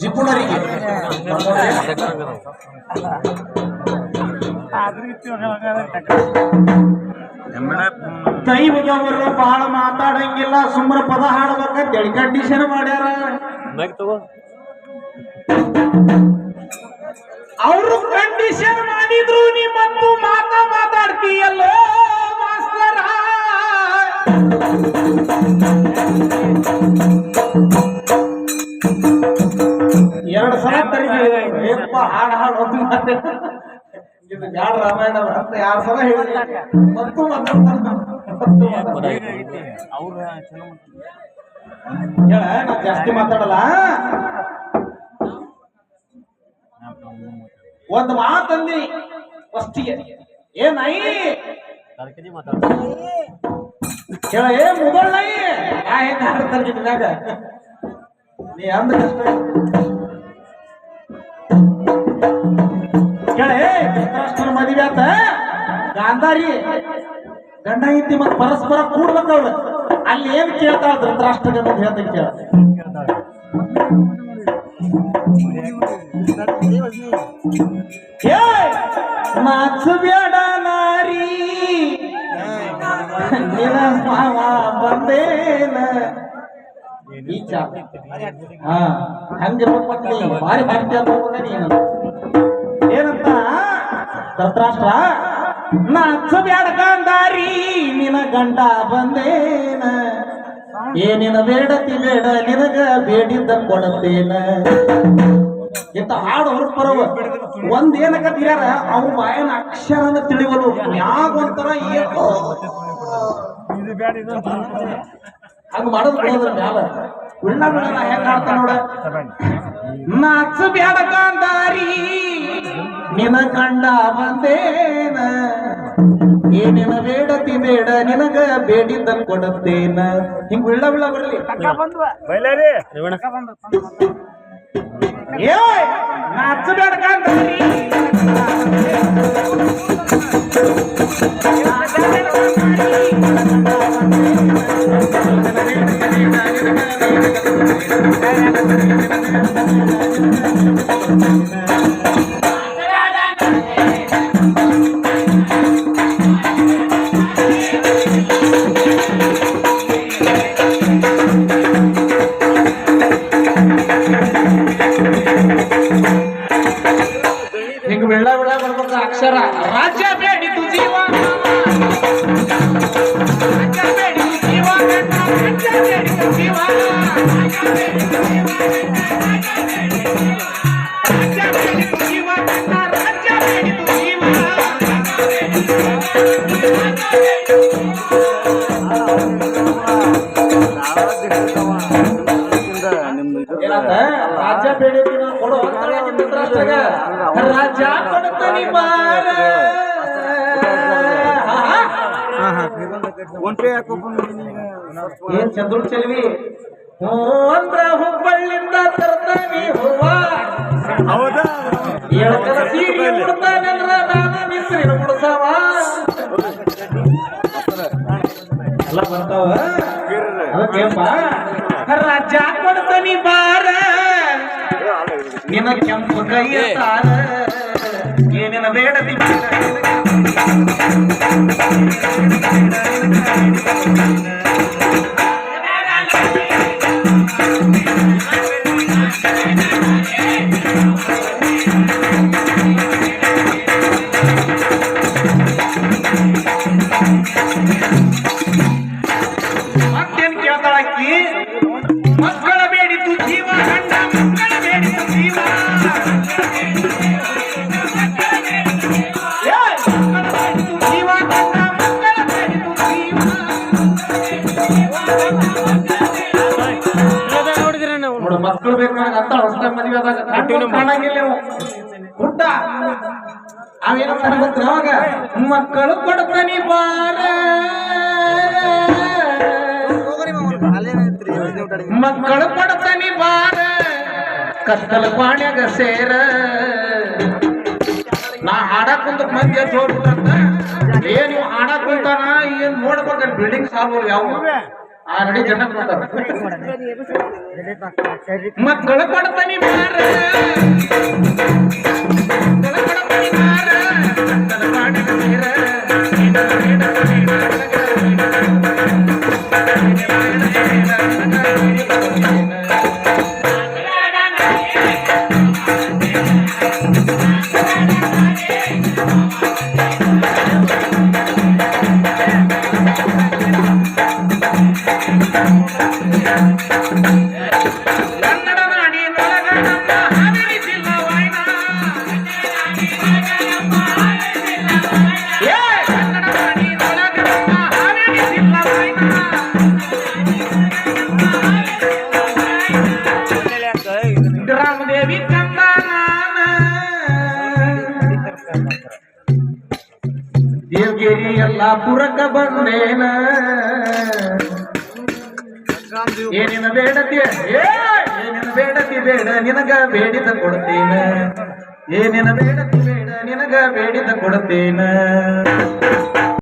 ಜಿಪುಣರಿಗೆ. ದೈವದವರು ಬಹಳ ಮಾತಾಡಂಗಿಲ್ಲ ಸುಮ್ಮನೆ ಪದ ಹಾಡ್ಬೇಕಂತ ಹೇಳಿ ಕಂಡೀಷನ್ ಮಾಡ್ಯಾರ. ಅವರು ಕಂಡೀಷನ್ ಮಾಡಿದ್ರು ನೀ ತರಿಪ ಹಾಡು ಹಾಡು ಇದು ಜಾಡ ರಾಮಾಯಣ ಅಂತ ಯಾರು ಸಲ ಹೇಳಿ ಮತ್ತು ಮತ್ತು ಮತ್ತು ಹೇಳ ನಾ ಜಾಸ್ತಿ ಮಾತಾಡಲ್ಲ ಒಂದ್ ಮಾತಂದಿ ಫಸ್ಟಿಗೆ. ಏ ನಾಯಿ! ಹೇಳ ಏ ಮುದಳ್ ನಾಯಿ! ಯಾ ಹೆಂಗ ಹಾಡ್ತಾರೆ ಮ್ಯಾಗ? ನೀ ಅಂದ ಮದುವೆ ಆತ ಗಾಂಧಾರಿ, ಗಂಡ ಹೆಂಡತಿ ಮತ್ ಪರಸ್ಪರ ಕೂಡ್ಬೇಕು ಅವ್ರು ಅಲ್ಲಿ ಏನ್ ಕೇಳ್ತಾಳ ಧೃತರಾಷ್ಟ್ರ ಅನ್ನೋದು ಹೇಳ್ತೀನಿ ಕೇಳ. ಬೇಡ ನಾರಿ. ಬಂದೇನ? ಈಚ ಹಾ ಹಂಗಿರ್ಬೇಕು ನೀ ಭಾರಿ ಭಾರಿ ಅಂತ ನೀನು. ಏನಂತ? ಧೃತರಾಷ್ಟ್ರ ನಾಚಬೇಡ ಗಾಂಧಾರಿ ನಿನ ಗಂಡ ಬಂದೇನ? ಏನಿನ ಬೇಡತಿ ಬೇಡ ನಿನಗ ಬೇಡಿದ್ದ ಕೊಡತೇನ ಇಂತ ಹಾಡು ಹೊರಪರವ ಒಂದ್ ಏನಕ್ಕ ತಿರ್ಯಾರ ಅವ್ರ ಬಾಯನ ಅಕ್ಷರನ ತಿಳಿವಲು ಯಾವ ಒಂಥರ ಏನೋ. ಹಂಗ ಮಾಡೋದ್ರ ಮ್ಯಾಲ ಉಳ್ಳ ಬಿಡ ನಾ ಹೆಂಗ್ ಆಡ್ತಾನ ನೋಡ. ನಾಚು ಬ್ಯಾಡ ಗಾಂಧಾರಿ ನಿನ ಕಂಡ ಬಂದೇನ? ಏನಿನ ಬೇಡತಿ ಬೇಡ ನಿನಗ ಬೇಡಿದ್ದ ಕೊಡುತ್ತೇನ? ಹಿಂಗ್ ಉಳ್ಳ ಉಳ್ಳ ಬರ್ಲಿ. ಏ ನಾಚ ಬ್ಯಾಡ ಗಾಂಧಾರಿ ಹಿಂಗ ರಾಜ್ಯ ಬೇಡಿ ಕೊಡು ನಿಮ್ಮ ರಾಜ್ಯ ಕೊಡ್ತಾನಿ ಬಾರ ಏನ್ ಚಂದ್ರು ಚೆಲ್ವಿ ಹೂ ಅಂದ್ರ ಹುಬ್ಬಳ್ಳಿಂದ ತರ್ತಾನಿ ಹೂವ ಏಳಕದ ಸೀರೆ ಉಡ್ತಾನಂದ್ರ ಎಲ್ಲ ಬರ್ತಾವ ಅದಕ್ಕೇಪ್ಪ ರಾಜಾ ಕೊಡ್ತಾನಿ ಬಾರ ನಿನ ಕೆಂಪು ಕೈಯ ತಾರ ಏನಿನ ಬೇಡದಿ ಬೇಡ ಮತ್ತೇನ್ ನೋಡು ಮಕ್ಕಳು ಹೊಸ ಮದುವೆ ಆದಾಗ ಇವು. ಹುಟ್ಟ ಅವೇನು ಅವಾಗ? ಮಕ್ಕಳು ಕೊಡ್ತಾನಿ ಬಾರ. ಮಕ್ಕಳು ಕೊಡ್ತಾನಿ ಬಾರ. ಕತ್ತಲ ಪಾಣ್ಯಾಗ ಸೇರ. ನಾ ಹಾಡಕ್ ಕುಂತ ಮಂದಿ ಎದ್ದು ಹೋಗ್ಬಿಟ್ಟಂತ ಏನ್ ನೀವು ಹಾಡಕ್ ಕುಂತಾನ? ಏನ್ ನೋಡ್ಬೇಕಂತ ಬಿಲ್ಡಿಂಗ್ ಸಾಲ್ವ್ ಯಾವ? ಆ ನಡಿ ಜನ ಕೊಡ್ತಾರ ಮಕ್ಕಳ ಕೊಡ್ತಾನಿ ಮಾರ ಮಕ್ಕಳ ಕೊಡ್ತಾನಿ ಮಾರ ರಾಮದೇವಿ ಕಂದ ಎಲ್ಲ ಪುರಕ ಬಂದೇನ. ಏನಿನ ಬೇಡತಿ? ಏನಿನ ಬೇಡತಿ ಬೇಡ, ನಿನಗ ಬೇಡಿದ ಕೊಡ್ತೇನ. ಏನಿನ ಬೇಡತಿ ಬೇಡ, ನಿನಗ ಬೇಡಿದ ಕೊಡ್ತೇನ.